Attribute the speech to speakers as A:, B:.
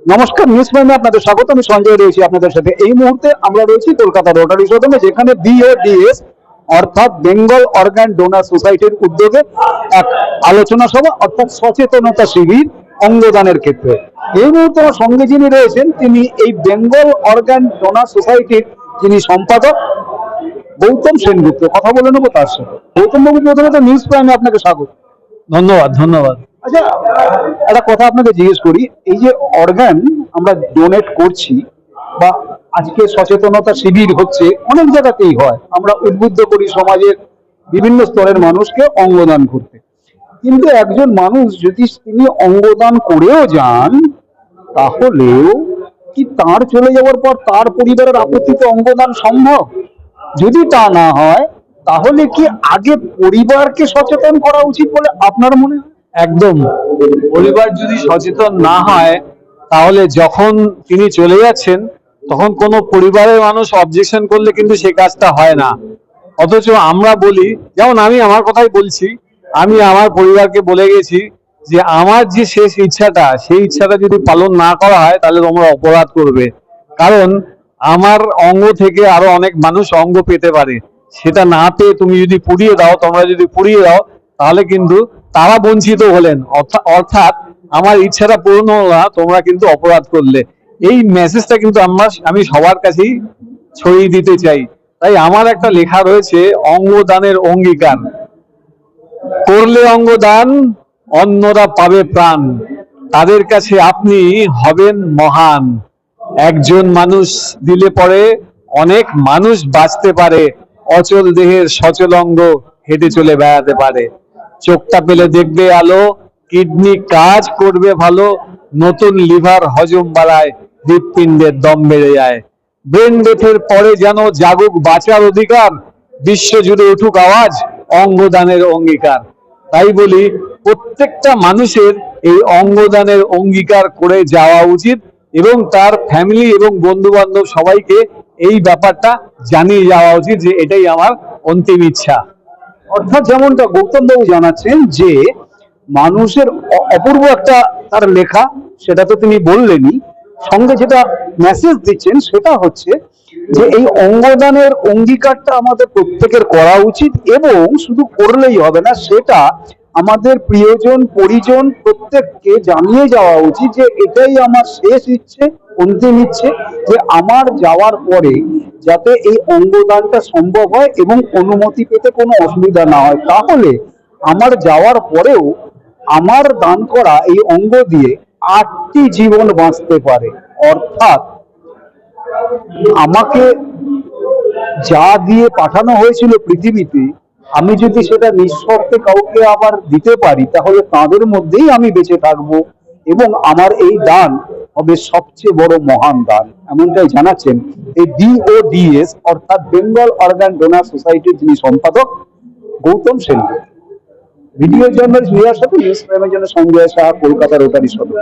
A: নমস্কার নিউজ প্রাইমে আপনাদের স্বাগত। আমি সঞ্জয় রয়েছি আপনাদের সাথে। এই মুহূর্তে আমরা রয়েছি কলকাতা রোটারি সদনে যেখানে বিওডিএস অর্থাৎ বেঙ্গল অর্গান ডোনার সোসাইটির উদ্যোগে এক আলোচনা সভা অর্থাৎ সচেতনতা শিবির অঙ্গদানের ক্ষেত্রে। এই মুহূর্তে আমার সঙ্গে যিনি রয়েছেন, তিনি এই বেঙ্গল অর্গান ডোনার সোসাইটির যিনি সম্পাদক, গৌতম সেনগুপ্ত। কথা বলে নেব তার সাথে। গৌতম বাবু প্রথমত নিউজ প্রাইমে আপনাকে স্বাগত।
B: ধন্যবাদ ধন্যবাদ।
A: আচ্ছা একটা কথা আপনাকে জিজ্ঞেস করি, এই যে অর্গান আমরা ডোনেট করছি বা আজকে সচেতনতা শিবির হচ্ছে, অনেক জায়গাতেই হয়। আমরা উদ্বুদ্ধ করি সমাজের বিভিন্ন স্তরের মানুষকে অঙ্গদান করতে। কিন্তু একজন মানুষ যদি তিনি অঙ্গদান করেও যান, তাহলেও কি তার চলে যাওয়ার পর তার পরিবারের আপত্তিতে অঙ্গদান সম্ভব? যদি তা না হয়, তাহলে কি আগে পরিবারকে সচেতন করা উচিত বলে আপনার মনে হয়?
B: একদম। পরিবার যদি সচেতন না হয়, তাহলে যখন তিনি চলে যাচ্ছেন, তখন কোনো পরিবারের মানুষ অবজেকশন করলে কিন্তু সে কাজটা হয় না। অথচ আমরা বলি, যেমন আমি আমার কথাই বলছি, আমি আমার পরিবারকে বলে গেছি যে, আমার যে শেষ ইচ্ছাটা, সেই ইচ্ছাটা যদি পালন না করা হয়, তাহলে তোমরা অপরাধ করবে। কারণ আমার অঙ্গ থেকে আরও অনেক মানুষ অঙ্গ পেতে পারে। সেটা না পেয়ে তুমি যদি পুড়িয়ে দাও, তোমরা যদি পুড়িয়ে দাও, তাহলে কিন্তু তারা বঞ্চিত হলেন। অর্থা- অর্থাৎ আমার ইচ্ছাটা পূর্ণ হলো না, তোমরা কিন্তু অপরাধ করলে। এই মেসেজটা কিন্তু আমরা, আমি সবার কাছেই ছড়িয়ে দিতে চাই। তাই আমার একটা লেখা রয়েছে, অঙ্গদানের অঙ্গীকার। করলে অঙ্গদান, অন্যরা পাবে প্রাণ। তাদের কাছে আপনি হবেন মহান। একজন মানুষ দিলে পরে অনেক মানুষ বাঁচতে পারে, অচল দেহের সচল অঙ্গ হেঁটে চলে বেড়াতে পারে। চোখটা পেলে দেখবে আলো, কিডনি কাজ করবে ভালো, নতুন লিভার হজম বাড়ায় হৃৎপিণ্ডের দম বেড়ে যায়। ব্রেন ডেথের পরে যেন জাগুক বাঁচার অধিকার বিশ্ব জুড়ে উঠুক আওয়াজ, অঙ্গদানের অঙ্গীকার। তাই বলি, প্রত্যেকটা মানুষের এই অঙ্গদানের অঙ্গীকার করে যাওয়া উচিত এবং তার ফ্যামিলি এবং বন্ধু বান্ধব সবাইকে এই ব্যাপারটা জানিয়ে যাওয়া উচিত যে এটাই আমার অন্তিম ইচ্ছা।
A: অর্থাৎ যেমনটা গৌতম বাবু জানাচ্ছেন যে মানুষের অপূর্ব একটা তার লেখা, সেটা তো তিনি বললেনই। সঙ্গে যেটা মেসেজ দিচ্ছেন, সেটা হচ্ছে যে এই অঙ্গদানের অঙ্গীকারটা আমাদের প্রত্যেকের করা উচিত এবং শুধু করলেই হবে না, সেটা আমাদের প্রিয়জন, পরিজন প্রত্যেককে জানিয়ে যাওয়া উচিত যে এটাই আমার শেষ ইচ্ছে, অন্তিম ইচ্ছে, যে আমার যাওয়ার পরে যাতে এই অঙ্গদানটা সম্ভব হয় এবং অনুমতি পেতে কোনো অসুবিধা না হয়। তাহলে আমার যাওয়ার পরেও আমার দান করা এই অঙ্গ দিয়ে আটটি জীবন বাঁচতে পারে। অর্থাৎ আমাকে যা দিয়ে পাঠানো হয়েছিল পৃথিবীতে আমি যদি সেটা নিঃস্বার্থে কাউকে আবার দিতে পারি, তাহলে তাদের মধ্যেই আমি বেঁচে থাকব এবং আমার এই দান হবে সবচেয়ে বড় মহান দান। এমনটাই জানাচ্ছেন এই ডিওডিএস অর্থাৎ বেঙ্গল অর্গান ডোনার সোসাইটির যিনি সম্পাদক গৌতম সেন। ভিডিও জার্নালিস্ট সাথে নিউজ প্রাইমের জন্য সঞ্জয় সাহা কলকাতা রোটারি সদর।